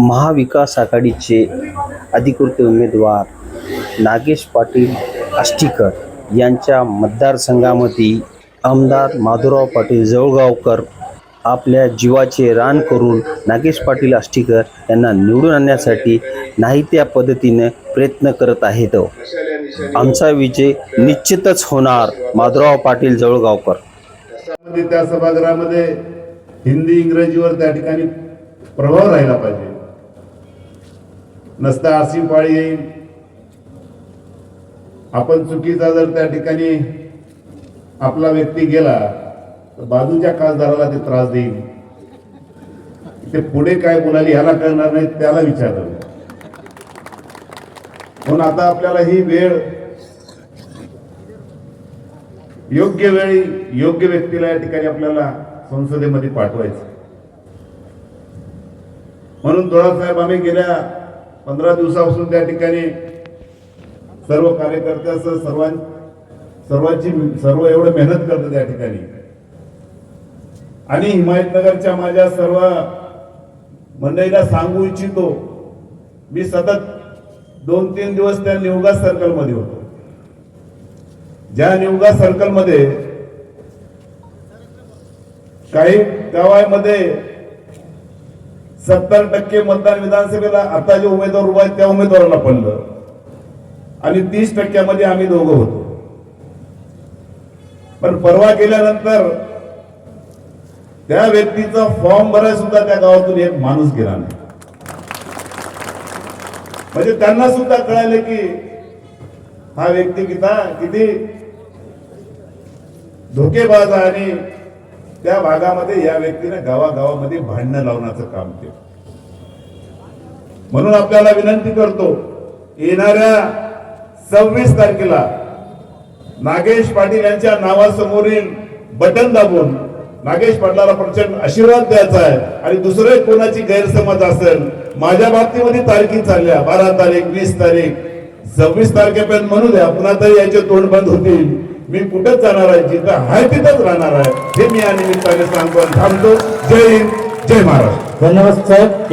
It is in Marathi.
महाविकास आघाडीचे अधिकृत उमेदवार नागेश पाटील आष्टीकर यांच्या मतदारसंघामध्ये आमदार माधुराव पाटील जवळगावकर आपल्या जीवाचे रान करून नागेश पाटील आष्टीकर यांना निवडून आणण्यासाठी नाही त्या पद्धतीने प्रयत्न करत आहेत. आमचा विजय निश्चितच होणार माधुराव पाटील जवळगावकर त्या सभागृहामध्ये हिंदी इंग्रजीवर त्या ठिकाणी प्रभाव राहिला पाहिजे. नसता अशी पाळी येईल आपण चुकीचा जर त्या ठिकाणी आपला व्यक्ती गेला तर बाजूच्या खासदाराला ते त्रास देईल. ते पुढे काय बोलाली ह्याला कळणार नाही त्याला विचारलं. म्हणून आता आपल्याला ही वेळ योग्य वेळी योग्य व्यक्तीला या ठिकाणी आपल्याला संसदेमध्ये पाठवायचं. म्हणून साहेब आम्ही गेल्या पंधरा दिवसापासून त्या ठिकाणी सर्व कार्यकर्त्यासह सर्वां सर्वांची सर्व एवढं मेहनत करतो त्या ठिकाणी. आणि हिमायतनगरच्या माझ्या सर्व मंडळीला सांगू इच्छितो मी सतत दोन तीन दिवस त्या निवगा सर्कलमध्ये होतो. ज्या निवगा सर्कलमध्ये काही गावामध्ये सत्तर टक्के मतदान विधानसभेला आता जे उमेदवार उभा आहेत त्या उमेदवाराला पडलं. आणि तीस टक्क्यामध्ये आम्ही दोघं होतो. पण परवा गेल्यानंतर त्या व्यक्तीचा फॉर्म भरायला सुद्धा त्या गावातून एक माणूस गेला नाही. म्हणजे त्यांना सुद्धा कळालं की हा व्यक्ती किता किती धोकेबाज आणि त्या भागामध्ये या व्यक्तीने गावागावामध्ये भांडणं लावण्याचं काम केलं. म्हणून आपल्याला विनंती करतो येणाऱ्या सव्वीस तारखेला नागेश पाटील यांच्या नावासमोरील बटन दाबून. नागेश पाटलाला प्रचंड आशीर्वाद द्यायचा आहे आणि दुसरे कोणाची गैरसमज असेल माझ्या बाबतीमध्ये तारखी चालल्या. बारा तारीख वीस तारीख सव्वीस तारखेपर्यंत म्हणू द्या पुन्हा तरी याचे तोंड बंद होतील. मी कुठंच जाणार आहे जिथं आहे तिथंच राहणार आहे. हे मी या निमित्ताने सांगतो थांबतो. जय हिंद जय महाराज धन्यवाद साहेब